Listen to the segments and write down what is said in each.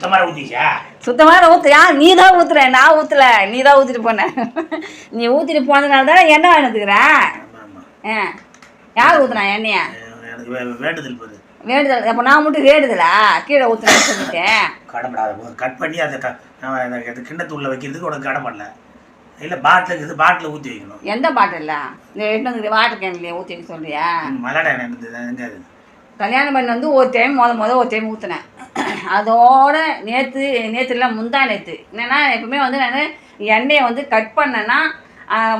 சுத்தமாக ஊற்றிச்சா சுத்தமான ஊற்று யார் நீ தான் ஊற்றுற நான் ஊற்றல நீ தான் ஊற்றிட்டு போன. நீ ஊற்றிட்டு போனதுனால தான் ஆமாம் ஆமாம் ஆ. யார் ஊற்றுனா எண்ணெயா? எனக்கு வேண்டுதல் போகுது வேண்டுதல். அப்போ நான் மட்டும் வேண்டுதலா? கீழே ஊற்றுறேன்னு சொல்லிட்டேன் கடப்படாத கட் பண்ணி அதை க நான் எனக்கு அது கிண்ணத்து உள்ள வைக்கிறதுக்கு உனக்கு கடை பண்ணல இல்லை பாட்டில் இருக்குது. பாட்டில் ஊற்றி வைக்கணும். எந்த பாட்டில்? இந்த எட்டு வந்து வாட்டர் கேன்லேயே ஊற்றி வைக்க சொல்றியா? மலடை கல்யாணம் பண்ணி வந்து ஒரு டைம் முத முத ஒரு டைம் ஊற்றினேன் அதோட நேற்று நேற்று இல்லை முந்தா நேற்று என்னென்னா எப்பவுமே வந்து நான் எண்ணெயை வந்து கட் பண்ணேன்னா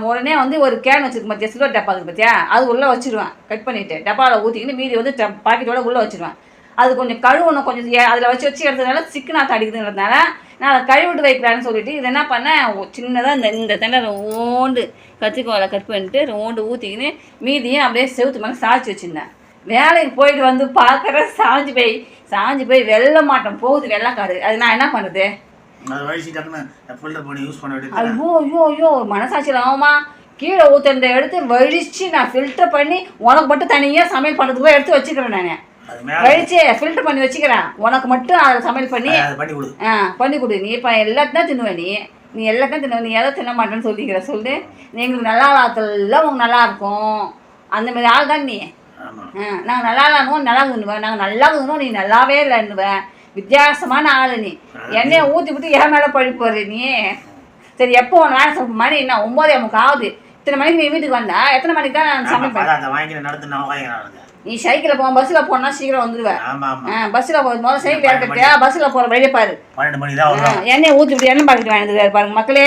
உடனே வந்து ஒரு கேன் வச்சுருக்க பார்த்தியா சில்வர் டப்பா இருக்குது பார்த்தியா அது உள்ளே வச்சிருவேன். கட் பண்ணிவிட்டு டப்பாவில் ஊற்றிக்கிட்டு மீதி வந்து பாக்கெட்டோட உள்ளே வச்சிருவேன். அது கொஞ்சம் கழுவணும் கொஞ்சம் அதில் வச்சு வச்சு எடுத்ததுனால சிக்கனாக அடிக்குதுன்றதுனால நான் அதை கழுவிட்டு வைக்கலான்னு சொல்லிட்டு இது என்ன பண்ணேன் சின்னதாக இந்த இந்த தண்டை ஓண்டு கத்திரிக்கோலை கட் பண்ணிட்டு ஓண்டு ஊற்றிக்கின்னு மீதியும் அப்படியே செவுத்து மேலே சாய்ச்சி வச்சுருந்தேன். வேலைக்கு போயிட்டு வந்து பார்க்குற சாஞ்சு போய் சாஞ்சு போய் வெள்ள மாட்டோம் போகுது வெள்ளைக்காடு. அது நான் என்ன பண்ணுறது? ஐயோ ஐயோ ஐயோ மனசாட்சியில் ஆகுமா? கீழே ஊற்றுறத எடுத்து வழிச்சு நான் ஃபில்டர் பண்ணி உனக்கு மட்டும் தனியாக சமையல் பண்ணுறதுக்கு போய் எடுத்து வச்சுக்கிறேன் நான். வழிச்சு ஃபில்டர் பண்ணி வச்சுக்கிறேன். உனக்கு மட்டும் அதை சமையல் பண்ணி ஆ பண்ணி கொடு. நீ இப்போ எல்லாத்தையும் தின்னுவ நீ. நீ எல்லாத்தையும் தின்னுவ. நீ எதை தின்ன மாட்டேன்னு சொல்லிக்கிற சொல்லு. நீ எங்களுக்கு நல்லா இல்லாதெல்லாம் உனக்கு நல்லா இருக்கும். அந்த மாதிரி ஆள் தான் நீ. நாங்கள் நல்லா இல்லாமோ நல்லா இருக்குன்னுவேன் நாங்கள் நல்லா இருக்குதுனோ நீ நல்லாவே இல்லைன்னுவேன் வித்தியாசமான ஆள் நீ. எண்ணெயை ஊற்றி ஊற்றி ஏன் மேலே பழி போடுற நீ. சரி எப்போ உன் வேலை மணி என்ன? ஒம்போதே முக்கு ஆகுது. இத்தனை மணிக்கு நீ வீட்டுக்கு வந்தா? எத்தனை மணிக்கு தான் நான் சமைப்பேன் நீ சைக்கிளில் போவோம் பஸ்ஸில் போனா சீக்கிரம் வந்துடுவேன் பஸ்ஸில் போகும் முதல்ல சைக்கிள் இறக்கட்டியா பஸ்ஸில் போகிற வழியை பாரு. எண்ணெயை ஊற்றி விட்டு எண்ணெய் பாக்கெட் வாங்கிட்டு பாருங்க மக்களே.